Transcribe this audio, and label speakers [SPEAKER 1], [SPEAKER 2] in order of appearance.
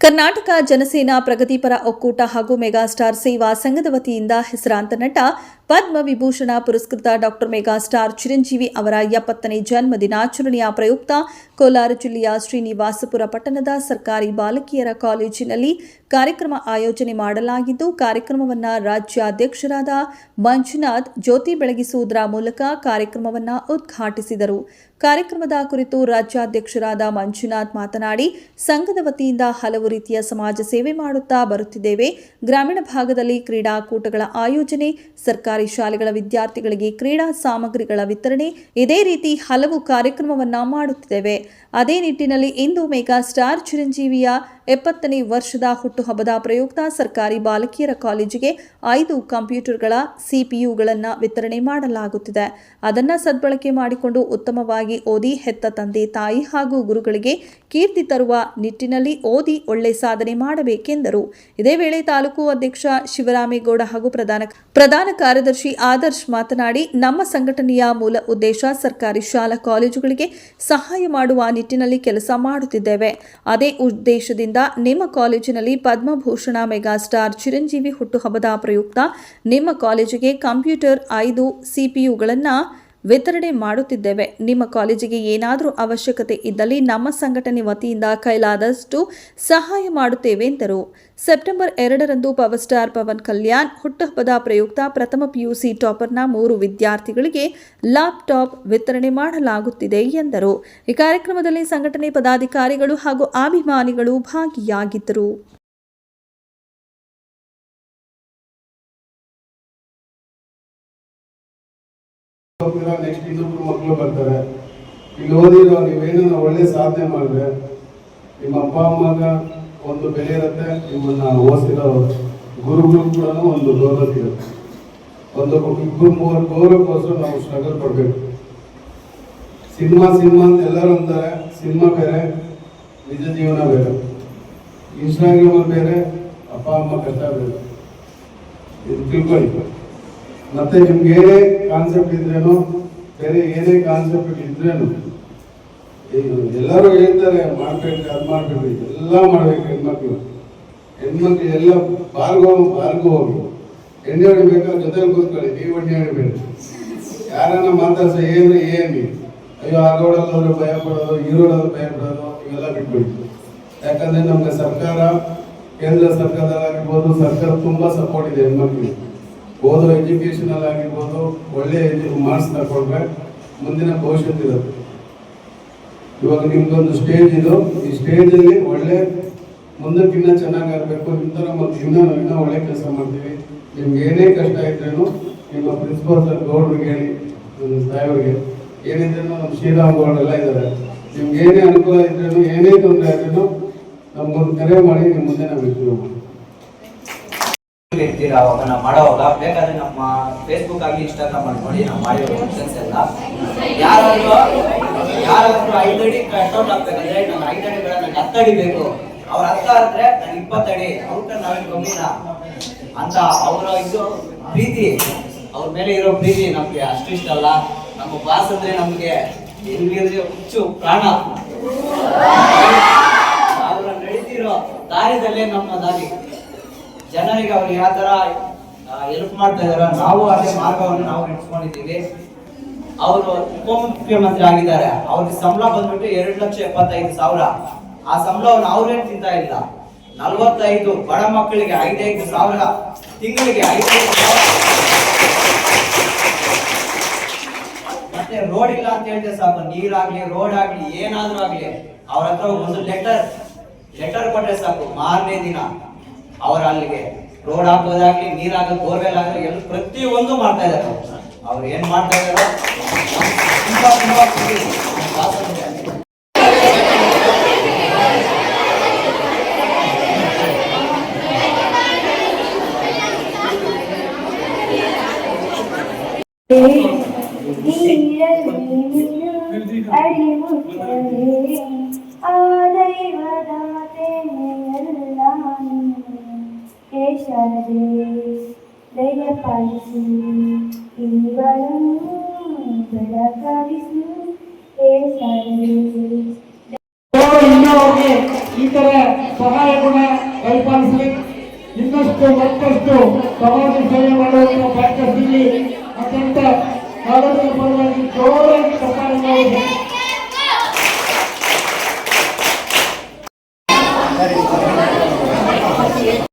[SPEAKER 1] ಕರ್ನಾಟಕ ಜನಸೇನಾ ಪ್ರಗತಿಪರ ಒಕ್ಕೂಟ ಹಾಗೂ ಮೆಗಾಸ್ಟಾರ್ ಸೇವಾ ಸಂಘದ ವತಿಯಿಂದ ಹೆಸರಾಂತ ನಟ ಪದ್ಮ ವಿಭೂಷಣ ಪುರಸ್ಕೃತ ಡಾಕ್ಟರ್ ಮೆಗಾಸ್ಟಾರ್ ಚಿರಂಜೀವಿ ಅವರ ಎಪ್ಪತ್ತನೇ ಜನ್ಮ ದಿನಾಚರಣೆಯ ಪ್ರಯುಕ್ತ ಕೋಲಾರ ಜಿಲ್ಲೆಯ ಶ್ರೀನಿವಾಸಪುರ ಪಟ್ಟಣದ ಸರ್ಕಾರಿ ಬಾಲಕಿಯರ ಕಾಲೇಜಿನಲ್ಲಿ ಕಾರ್ಯಕ್ರಮ ಆಯೋಜನೆ ಮಾಡಲಾಗಿದ್ದು, ಕಾರ್ಯಕ್ರಮವನ್ನು ರಾಜ್ಯಾಧ್ಯಕ್ಷರಾದ ಮಂಜುನಾಥ್ ಜ್ಯೋತಿ ಬೆಳಗಿಸುವುದರ ಮೂಲಕ ಕಾರ್ಯಕ್ರಮವನ್ನು ಉದ್ಘಾಟಿಸಿದರು. ಕಾರ್ಯಕ್ರಮದ ಕುರಿತು ರಾಜ್ಯಾಧ್ಯಕ್ಷರಾದ ಮಂಜುನಾಥ್ ಮಾತನಾಡಿ, ಸಂಘದ ವತಿಯಿಂದ ಹಲವು ರೀತಿಯ ಸಮಾಜ ಸೇವೆ ಮಾಡುತ್ತಾ ಬರುತ್ತಿದ್ದೇವೆ. ಗ್ರಾಮೀಣ ಭಾಗದಲ್ಲಿ ಕ್ರೀಡಾಕೂಟಗಳ ಆಯೋಜನೆ ಸರ್ಕಾರಿ ಶಾಲೆಗಳ ವಿದ್ಯಾರ್ಥಿಗಳಿಗೆ ಕ್ರೀಡಾ ಸಾಮಗ್ರಿಗಳ ವಿತರಣೆ ಇದೇ ರೀತಿ ಹಲವು ಕಾರ್ಯಕ್ರಮವನ್ನ ಮಾಡುತ್ತಿದ್ದೇವೆ. ಅದೇ ನಿಟ್ಟಿನಲ್ಲಿ ಇಂದು ಮೆಗಾ ಸ್ಟಾರ್ ಚಿರಂಜೀವಿಯ ಎಪ್ಪತ್ತನೇ ವರ್ಷದ ಹುಟ್ಟುಹಬ್ಬದ ಪ್ರಯುಕ್ತ ಸರ್ಕಾರಿ ಬಾಲಕಿಯರ ಕಾಲೇಜಿಗೆ ಐದು ಕಂಪ್ಯೂಟರ್ಗಳ ಸಿಪಿಯುಗಳನ್ನು ವಿತರಣೆ ಮಾಡಲಾಗುತ್ತಿದೆ. ಅದನ್ನು ಸದ್ಬಳಕೆ ಮಾಡಿಕೊಂಡು ಉತ್ತಮವಾಗಿ ಓದಿ ಹೆತ್ತ ತಂದೆ, ತಾಯಿ ಹಾಗೂ ಗುರುಗಳಿಗೆ ಕೀರ್ತಿ ತರುವ ನಿಟ್ಟಿನಲ್ಲಿ ಓದಿ ಒಳ್ಳೆ ಸಾಧನೆ ಮಾಡಬೇಕೆಂದರು. ಇದೇ ವೇಳೆ ತಾಲೂಕು ಅಧ್ಯಕ್ಷ ಶಿವರಾಮೇಗೌಡ ಹಾಗೂ ಪ್ರಧಾನ ಪ್ರಧಾನ ಕಾರ್ಯದರ್ಶಿ ಆದರ್ಶ್ ಮಾತನಾಡಿ, ನಮ್ಮ ಸಂಘಟನೆಯ ಮೂಲ ಉದ್ದೇಶ ಸರ್ಕಾರಿ ಶಾಲಾ ಕಾಲೇಜುಗಳಿಗೆ ಸಹಾಯ ಮಾಡುವ ನಿಟ್ಟಿನಲ್ಲಿ ಕೆಲಸ ಮಾಡುತ್ತಿದ್ದೇವೆ. ಅದೇ ಉದ್ದೇಶದಿಂದ ನಿಮ್ಮ ಕಾಲೇಜಿನಲ್ಲಿ ಪದ್ಮಭೂಷಣ ಮೆಗಾಸ್ಟಾರ್ ಚಿರಂಜೀವಿ ಹುಟ್ಟುಹಬ್ಬದ ಪ್ರಯುಕ್ತ ನಿಮ್ಮ ಕಾಲೇಜಿಗೆ ಕಂಪ್ಯೂಟರ್ ಐದು, ಸಿಪಿಯುಗಳನ್ನು ವಿತರಣೆ ಮಾಡುತ್ತಿದ್ದೇವೆ. ನಿಮ್ಮ ಕಾಲೇಜಿಗೆ ಏನಾದರೂ ಅವಶ್ಯಕತೆ ಇದ್ದಲ್ಲಿ ನಮ್ಮ ಸಂಘಟನೆ ವತಿಯಿಂದ ಕೈಲಾದಷ್ಟು ಸಹಾಯ ಮಾಡುತ್ತೇವೆ ಎಂದರು. ಸೆಪ್ಟೆಂಬರ್ ಎರಡರಂದು ಪವರ್ ಸ್ಟಾರ್ ಪವನ್ ಕಲ್ಯಾಣ್, ಹುಟ್ಟುಹಬ್ಬದ ಪ್ರಯುಕ್ತ ಪ್ರಥಮ ಪಿಯುಸಿ ಟಾಪರ್ನ ಮೂರು ವಿದ್ಯಾರ್ಥಿಗಳಿಗೆ ಲ್ಯಾಪ್ಟಾಪ್ ವಿತರಣೆ ಮಾಡಲಾಗುತ್ತಿದೆ ಎಂದರು. ಈ ಕಾರ್ಯಕ್ರಮದಲ್ಲಿ ಸಂಘಟನೆ ಪದಾಧಿಕಾರಿಗಳು ಹಾಗೂ ಅಭಿಮಾನಿಗಳು ಭಾಗಿಯಾಗಿದ್ದರು.
[SPEAKER 2] ನೆಕ್ಸ್ಟ್ ಇನ್ನೊಬ್ರು ಮಕ್ಕಳು ಬರ್ತಾರೆ. ಇಲ್ಲಿ ಓದಿರೋ ನೀವೇನೋ ಒಳ್ಳೆ ಸಾಧನೆ ಮಾಡಿದ್ರೆ ನಿಮ್ಮ ಅಪ್ಪ ಅಮ್ಮಗ ಒಂದು ಬೆಲೆ ಇರುತ್ತೆ, ನಿಮ್ಮನ್ನ ಓದಿರೋ ಗುರುಗಳು ಕೂಡ ಒಂದು ಗೌರವ ಇರುತ್ತೆ. ಒಂದು ಇಬ್ಬರು ಮೂವರು ಗೌರವಕ್ಕೋಸ್ಕರ ನಾವು ಸ್ಟ್ರಗಲ್ ಪಡ್ಬೇಕು. ಸಿನಿಮಾ ಸಿನಿಮಾ ಅಂತ ಎಲ್ಲರೂ ಅಂತಾರೆ, ಸಿನಿಮಾ ಬೇರೆ, ನಿಜ ಜೀವನ ಬೇರೆ. ಇನ್ಸ್ಟಾಗ್ರಾಮಲ್ಲಿ ಬೇರೆ, ಅಪ್ಪ, ಅಮ್ಮ ಕಷ್ಟ ಬೇರೆ. ಇದು ತಿಳ್ಕೊಳ್ಳಿ. ಮತ್ತೆ ನಿಮ್ಗೆ ಏನೇ ಕಾನ್ಸೆಪ್ಟ್ ಇದ್ರೇನು? ಬೇರೆ ಏನೇ ಕಾನ್ಸೆಪ್ಟ್ ಇದ್ರೇನು? ಎಲ್ಲರೂ ಹೇಳ್ತಾರೆ, ಮಾಡ್ಬೇಕು, ಅದು ಮಾಡ್ಬೇಕು ಎಲ್ಲ ಮಾಡ್ಬೇಕು ಹೆಣ್ಮಕ್ಳು. ಹೆಣ್ಮಕ್ಳು ಎಲ್ಲ ಪಾಲ್ಗೋ ಪಾಲ್ಗೋ ಹೋಗಿ ಎಣ್ಣೆ ಹೊಡಿಬೇಕಾದ್ರೆ ಜೊತೆ ಕೂತ್ಕೊಳ್ಳಿ, ನೀವು ಎಣ್ಣೆ ಹೊಡಿಬೇಡಿ ಯಾರನ್ನ ಮಾತಾಡ್ಸ ಏನು ಏನು. ಅಯ್ಯೋ ಆಗೋಡಲ್ಲಾದ್ರೂ ಭಯ ಪಡೋದು ಈರೋಡಾದ್ರೂ ಭಯ ಪಡೋದು, ಇವೆಲ್ಲ ಬಿಟ್ಬಿಡ್ತು ಯಾಕಂದ್ರೆ ನಮ್ಗೆ ಸರ್ಕಾರ, ಕೇಂದ್ರ ಸರ್ಕಾರದಲ್ಲಾಗಿರ್ಬೋದು, ಸರ್ಕಾರ ತುಂಬಾ ಸಪೋರ್ಟ್ ಇದೆ ಹೆಣ್ಮಕ್ಳಿಗೆ. ಓದೋ ಎಜುಕೇಶನ್ ಅಲ್ಲಿ ಆಗಿರ್ಬೋದು, ಒಳ್ಳೆ ಮಾರ್ಕ್ಸ್ ತಗೊಂಡ್ರೆ ಮುಂದಿನ ಭವಿಷ್ಯತ್ ಇರುತ್ತೆ. ಇವಾಗ ನಿಮ್ಗೊಂದು ಸ್ಟೇಜ್ ಇದು. ಈ ಸ್ಟೇಜಲ್ಲಿ ಒಳ್ಳೆ ಮುಂದಕ್ಕಿನ್ನ ಚೆನ್ನಾಗಿ ಆಗ್ಬೇಕು. ನಿಮ್ಮ ಥರ ಮತ್ತೆ ಇನ್ನೂ ಇನ್ನೂ ಒಳ್ಳೆ ಕೆಲಸ ಮಾಡ್ತೀವಿ. ನಿಮ್ಗೆ ಏನೇ ಕಷ್ಟ ಇದ್ರೂ ನಿಮ್ಮ ಪ್ರಿನ್ಸಿಪಾಲ್ ಸರ್ ಗೌಡ್ರಿಗೆ ಹೇಳಿ ನನ್ನ ತಾಯಿಯವ್ರಿಗೆ. ಏನಿದ್ರು ನಮ್ಮ ಶ್ರೀರಾಮ್ ಗೌಡ್ರೆಲ್ಲ ಇದ್ದಾರೆ. ನಿಮ್ಗೆ ಏನೇ ಅನುಕೂಲ ಇದ್ರೇನು, ಏನೇ ತೊಂದರೆ ಆದ್ರೂ ನಮ್ಗೊಂದು ಕರೆ ಮಾಡಿ ನಿಮ್ಮ ಮುಂದೆ ನಾವು ಇರ್ತೀವಿ
[SPEAKER 3] ಇರ್ತೀರಾ ಅವಾಗ ನಾವು ಮಾಡೋವಾಗ? ಬೇಕಾದ್ರೆ ನಮ್ಮ ಫೇಸ್ಬುಕ್ ಆಗಿ ಇನ್ಸ್ಟಾಗ್ರಾಮ್ ಅಲ್ಲಿ ನೋಡಿ, ನಾವು ಮಾಡಿರೋ ಫಂಕ್ಷನ್ಸ್ ಎಲ್ಲ. ಯಾರಾದ್ರೂ ಯಾರಾದ್ರೂ ಐದು ಅಡಿ ಕಟ್ಔಟ್ ಆಗ್ಬೇಕಂದ್ರೆ ನಮ್ಮ ಐದು ಅಡಿಗಳನ್ನ ಹತ್ತು ಅಡಿ ಬೇಕು. ಅವ್ರ ಅರ್ಥ ಆದ್ರೆ ನಾನು ಇಪ್ಪತ್ತಡಿ ಅವ್ರ ನಾವೇನು ಕಮ್ಮಿನ ಅಂತ ಅವರ ಇದು ಪ್ರೀತಿ. ಅವ್ರ ಮೇಲೆ ಇರೋ ಪ್ರೀತಿ ನಮ್ಗೆ ಅಷ್ಟು ಇಷ್ಟ ಅಲ್ಲ ನಮ್ಮ ಬಾಸ್ ಅಂದ್ರೆ ನಮ್ಗೆ ಎಲ್ಲಿಗೆ ಹುಚ್ಚು ಪ್ರಾಣ. ಅವ್ರ ನಡೀತಿರೋ ದಾರಿದಲ್ಲೇ ನಮ್ಮ ದಾರಿ. ಜನರಿಗೆ ಅವ್ರು ಯಾವ ತರ ಹೆಲ್ಪ್ ಮಾಡ್ತಾ ಇದಾರ, ನಾವು ಅದೇ ಮಾರ್ಗವನ್ನು ನಾವು ಇಟ್ಕೊಂಡಿದ್ದೀವಿ ಅವರು ಉಪಮುಖ್ಯಮಂತ್ರಿ ಆಗಿದ್ದಾರೆ. ಅವ್ರಿಗೆ ಸಂಬಳ ಬಂದ್ಬಿಟ್ಟು ಎರಡು ಲಕ್ಷ ಎಪ್ಪತ್ತೈದು ಸಾವಿರ. ಆ ಸಂಬಳವನ್ನು ಅವ್ರೇನು ತಿಂತಾ ಇಲ್ಲ. ನಲ್ವತ್ತೈದು ಬಡ ಮಕ್ಕಳಿಗೆ ಐದೈದು ಸಾವಿರ, ತಿಂಗಳಿಗೆ ಐದೈದು ಸಾವಿರ. ಮತ್ತೆ ರೋಡ್ ಇಲ್ಲ ಅಂತ ಹೇಳಿದ್ರೆ ಸಾಕು. ನೀರಾಗ್ಲಿ, ರೋಡ್ ಆಗ್ಲಿ, ಏನಾದ್ರೂ ಆಗ್ಲಿ, ಅವ್ರ ಹತ್ರ ಒಂದು ಲೆಟರ್ ಲೆಟರ್ ಕೊಟ್ರೆ ಸಾಕು. ಮಾರನೇ ದಿನ. ಅವರ ಅಲ್ಲಿಗೆ ರೋಡ್ ಹಾಕೋದಾಗ್ಲಿ ನೀರ್ ಹಾಕೋದು ಬೋರ್ವೆಲ್ ಆಗಲಿ ಎಲ್ಲ ಪ್ರತಿಯೊಂದು ಮಾಡ್ತಾ ಇದ್ದಾರೆ ಅವ್ರು. ಏನ್ ಮಾಡ್ತಾ ಇದಾರೋ ತುಂಬಾ. ಸ್ವಾತಂತ್ರ್ಯ.
[SPEAKER 4] ಹೇ ಶಾರದೆ ದಯಪಾಲಿಸು ಇವಳನ್ನು ಬೆಳಕಾಗಿಸು ಹೇ ಶಾರದೆ
[SPEAKER 5] ಓ ಇನ್ನೊಬ್ಬೆ ಈ ತರ ಸಹಾಯ ಗುಣ ಕಲ್ಪಾಲಿಸಲಿ ಇನ್ನಷ್ಟು ಮತ್ತಷ್ಟು ಸಮಾಜ ಸೇವೆ ಮಾಡುವಂತ ಪ್ರಾಕ್ಟೀಸ್ ಅತ್ಯಂತ ಕಾಲೇಜಿನ ಪರವಾಗಿ ಜೋರಾಗಿ ಸಹಾಯ